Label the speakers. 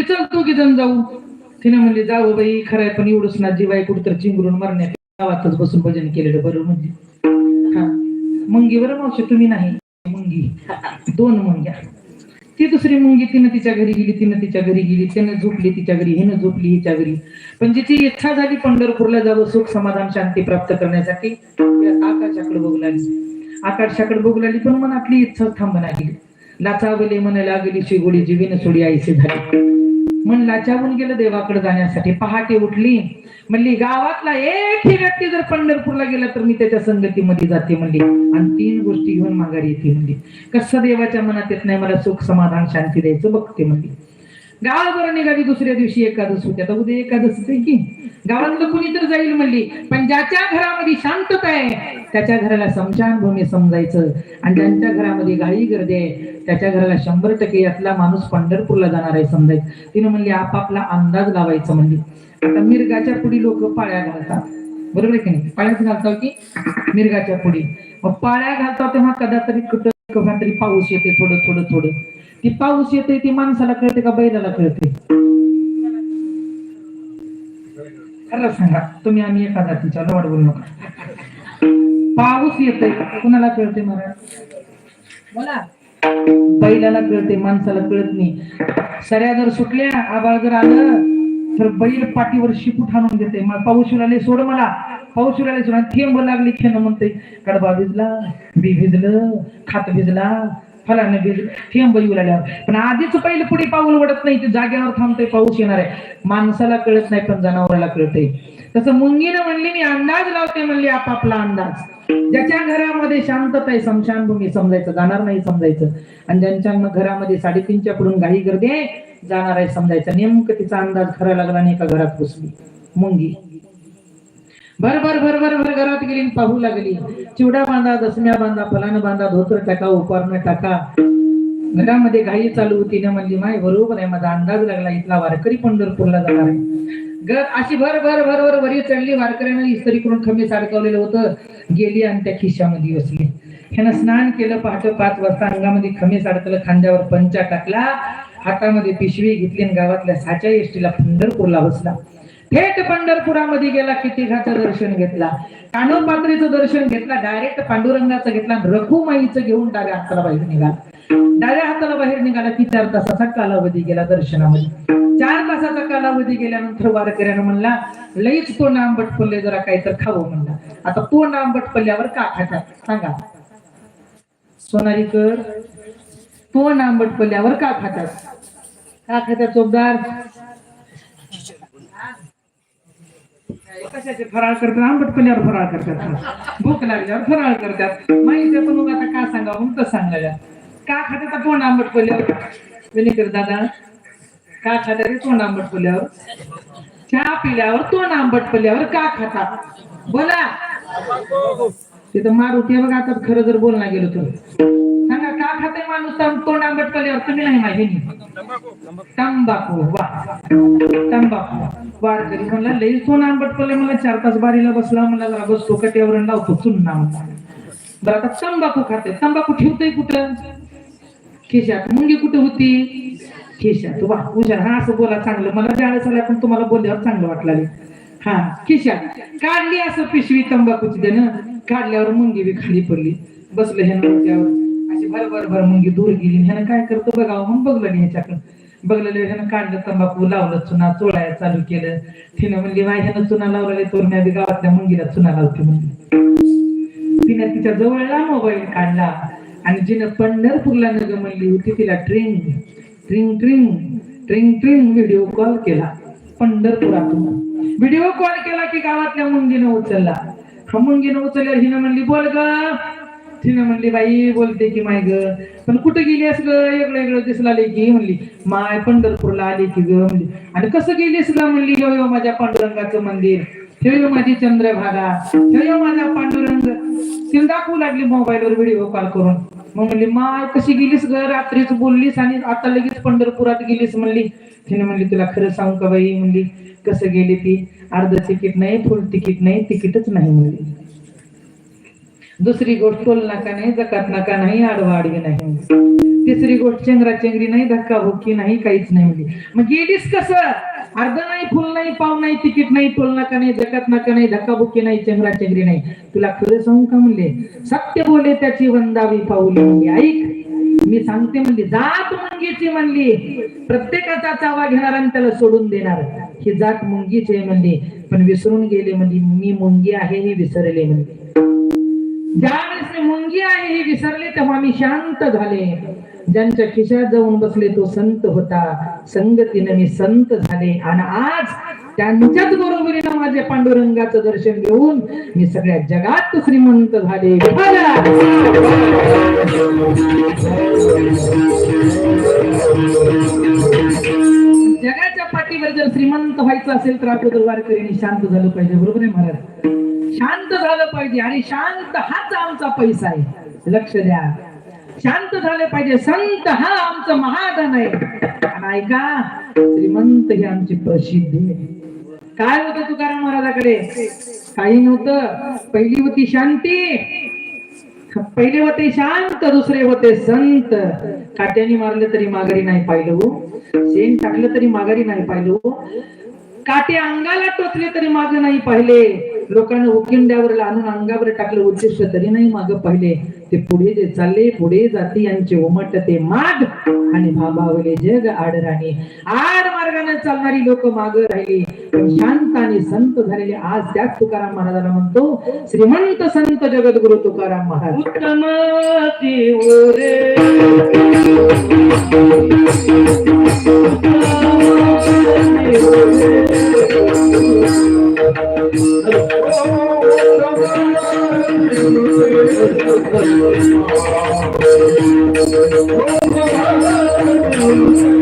Speaker 1: म्हणली चल तू की जण जाऊ. तिने म्हणली जाऊ बाई खरंय पण एवढंच ना जीवाय कुठतर चिंगरून मरण्यात गावातच बसून भजन केलेलं बरं म्हणजे. हा मुंगी बरं मावशी तुम्ही नाही मुंगी. दोन मुंग्या. ती दुसरी मुंगी तिनं तिच्या घरी गेली तिनं तिच्या घरी गेली तिनं झोपली तिच्या घरी हिनं झोपली हिच्या घरी. पण जिची इच्छा झाली पंढरपूरला जावं सुख समाधान शांती प्राप्त करण्यासाठी आकाशाकडे बघू लागली. आकाशाकडे बघू लागली पण मनातली इच्छा थांबना गेली लाचावले मन लागली शिगोळी जीवीन सोडी आईसे झाली. मन लाचावून गेलं देवाकडे जाण्यासाठी. पहाटे उठली. म्हणली गावातला एकही व्यक्ती जर पंढरपूरला गेला तर मी त्याच्या संगतीमध्ये जाते म्हणली. आणि तीन गोष्टी घेऊन माघारी येते म्हणली. कसं देवाच्या मनात येत नाही मला सुख समाधान शांती द्यायचं बघते म्हणली. गावावर निघाली दुसऱ्या दिवशी एकादश होती. आता उद्या एकादस की? गावातलं कुणी तर जाईल म्हणली पण ज्याच्या घरामध्ये शांतता आहे त्याच्या घराला समशान भूमी समजायचं. आणि ज्यांच्या घरामध्ये घाई गर्दी आहे त्याच्या घराला शंभर टक्के यातला माणूस पंढरपूरला जाणार आहे समजायचं. तिने म्हणली आपापला अंदाज लावायचं. म्हणली आता मिरगाच्या पुढी लोक पाळ्या घालतात. बरोबर आहे की नाही? पाळ्याच घालतात की? मिरगाच्या पुढी. मग पाळ्या घालतात तेव्हा कदातरी कुठं केव्हा तरी पाऊस येते थोडं थोडं थोडं. ती पाऊस येते ती माणसाला कळते का बैलाला कळते? खरं सांगा तुम्ही आम्ही एका जातीच्या लवड बोलू नका. पाऊस येते कुणाला कळते महाराज बोला. बैलाला कळते माणसाला कळत नाही. सऱ्या जर सुटल्या आबाळ जर आलं तर बैल पाठीवर शिपूट आणून देते मला पाऊस उराले सोड मला. पाऊस उराले सोड. थेंब लागली खेळ म्हणते कडबा भिजला बी भिजलं खात भिजला फलानं भिजलं थेंब येऊ लागल्यावर पण आधीच पहिलं पुढे पाऊल वडत नाही ते जागेवर थांबते पाऊस येणार आहे. माणसाला कळत नाही पण जनावराला कळते तसं मुंगीनं म्हणली मी अंदाज लावते म्हणली आपापला अंदाज. ज्याच्या घरामध्ये शांतता आहे समशानभूमी समजायचं जाणार नाही समजायचं. आणि ज्यांच्या घरामध्ये साडेतीनच्या पुढून घाई गर्दी आहे जाणार आहे समजायचं. नेमकं तिचा अंदाज खरा लागला नाही एका घरात घुसली. मुंगी. भर भर भर भर भर घरात गेली पाहू लागली. चिवडा बांधा दसम्या बांधा फलानं बांधा धोतर टाका उपारणं टाका. घरामध्ये घाई चालू होती ना म्हणली माय बरोबर आहे माझा अंदाज लागला इथला वारकरी पंढरपूरला जाणार आहे. घर अशी भर भर भर भर वरी चढली वारकऱ्यानं इस्त्री करून खमीस अडकवलेलं होतं. गेली आणि त्या खिशामध्ये बसली. ह्यानं स्नान केलं पहाटे पाच वाजता अंगामध्ये खमीस अडकलं खांद्यावर पंचा टाकला हातामध्ये पिशवी घेतली आणि गावातल्या साच्या एसटीला पंढरपूरला बसला. थेट पंढरपुरामध्ये गेला कितीघाचं दर्शन घेतला. कानोपात्रीचं दर्शन घेतला डायरेक्ट पांडुरंगाचं घेतला रघुमाईचं घेऊन डाव्या हाताला बाहेर निघाला. डाव्या हाताला बाहेर निघाला की चार तासाचा कालावधी गेला दर्शनामध्ये. चार तासाचा कालावधी गेल्यानंतर वारकऱ्यानं म्हणला लईच तो आंबट पल्ले जरा काही तर खावं म्हणला. आता तो आंबट पल्ल्यावर का खातात सांगा. सोनारीकर तो आंबट पल्ल्यावर का खातात? का खातात चोपदार? कशाचे फराळ करतात? आंबट फराळ करतात भूक लागल्यावर फराळ करतात. माहिती आहे पण मग आता का सांगावं? मग तर सांगायला. का खातात तोंड आंबट पल्ल्यावर विनिकर दादा का खात्या रे तोंड आंबट चहा पिल्यावर तोंड आंबटपल्यावर का खातात? बोला. तिथं मारुती आहे बघा आता खरं जर बोलणार गेलो तर. सांगा का खाते माणूस तोंड आंबट पल्ल्यावर तुम्ही नाही माहिती. तंबाखू वा. तंबाखू. वारकरी म्हणला लई सोन आंबट पडले मला चार तास बारीला बसला म्हणला जरा बसतो कट्यावर लावतो चुन्ना बरं आता तंबाखू खाते. तंबाखू ठेवतोय कुठं? खिशात. मुंगी कुठे होती? खिशात. वा हुशार. हा असं बोला चांगलं. मला ज्यावेळेस आल्या पण तुम्हाला बोलल्यावर चांगलं वाटलं हा खिशात. काढली असं पिशवी तंबाखूची त्यानं. काढल्यावर मुंगी बी खाली पडली. बसलं ह्यानं अशी भर भर भर मुंगी दूर गेली. ह्यानं काय करतो बघावं म्हणून बघलं नाही ह्याच्याकडं. बघलेलं ह्यानं काढलं तंबाखू लावलं चुना चोळायला चालू केलं. तिनं म्हणली माय ह्यानं चुना लावलेले तर मी आधी गावातल्या मुंगीला चुना लावते म्हणली तिनं तिच्या जवळला मोबाईल काढला आणि जिनं पंढरपूरला नग म्हणली होती तिला ट्रिंग ट्रिंग ट्रिंग ट्रिंग ट्रिंग व्हिडिओ कॉल केला पंढरपुरातून. व्हिडिओ कॉल केला की गावातल्या मुंगीनं उचलला. हा मुंगीनं उचलल्यावर हिनं म्हणली बोल ग तिने म्हणली बाई बोलते की माय ग. पण कुठं गेली ग? वेगळं वेगळं दिसला की म्हणली माय पंढरपूरला आली की ग. म्हणली आणि कसं गेलीस ग? म्हणली यो यो माझ्या पांडुरंगाचं मंदिर. हे माझी चंद्रभागा. हे यो माझा पांडुरंग. तिला दाखवू लागली मोबाईलवर व्हिडिओ कॉल करून. मग म्हणली माय कशी गेलीस ग? रात्रीच बोललीस आणि आता लगेच पंढरपुरात गेलीस. म्हणली तिने म्हणली तुला खरं सांगू का बाई? म्हणली कसं गेली ती? अर्ध तिकीट नाही फुल तिकीट नाही तिकीटच नाही. म्हणली. दुसरी गोष्ट टोल नाका नाही जकात नाका नाही आडवा आडवी नाही. तिसरी गोष्ट चेंगरा चेंगरी नाही धक्का बुक्की नाही काहीच नाही म्हणली मग गेलीस कसं? अर्ध नाही फुल नाही पाव नाही तिकीट नाही टोल नाका नाही जकात नाका नाही धक्का बुक्की नाही चेंगरा चेंगरी नाही. तुला खरं सांगू का म्हणले? सत्य बोले त्याची वंदावी पाऊली म्हणजे ऐक मी सांगते म्हणली जात मुंगीची म्हणली. प्रत्येकाचा चावा घेणार आणि त्याला सोडून देणार. ही जात मुंगीची आहे म्हणली. पण विसरून गेले म्हणली मी मुंगी आहे हे विसरले म्हणली. ज्यावेळेस मी मुंगी आहे हे विसरले तेव्हा मी शांत झाले. ज्यांच्या खिशात जाऊन बसले तो संत होता. संगतीने मी संत झाले. आणि आज त्यांच्याच बरोबरीनं माझ्या पांडुरंगाचं दर्शन घेऊन मी सगळ्या जगात श्रीमंत झाले. जगाच्या पाठीवर जर श्रीमंत व्हायचं असेल तर अगोदर वारकरीने शांत झालं पाहिजे. बरोबर आहे महाराज? शांत झालं पाहिजे आणि शांत हाच आमचा पैसा आहे. लक्ष द्या. शांत झालं पाहिजे. संत हा आमचं महाधन आहे. आणि ऐका श्रीमंत ही आमची प्रसिद्धी आहे. काय होत तुकाराम महाराजाकडे? काही नव्हतं. पहिली होती शांती. पहिले होते शांत दुसरे होते संत. काट्याने मारले तरी माघारी नाही पाहिलं हो. शेण टाकलं तरी माघारी नाही पाहिलं हो. काटे अंगाला टोचले तरी माग नाही पाहिले. लोकांना उकिंड्यावर आणून अंगावर टाकलं उद्दिष्ट तरी नाही माग पाहिले. ते पुढे जे चालले पुढे जाती यांचे उमट ते माग. आणि भांबावले जग आडराणी आड मार्गाने चालणारी लोक माग राहिले. शांत आणि संत झालेले आज त्याच तुकाराम महाराजाला म्हणतो श्रीमंत संत जगद्गुरु तुकाराम महाराज.
Speaker 2: उत्तम ती Thank you.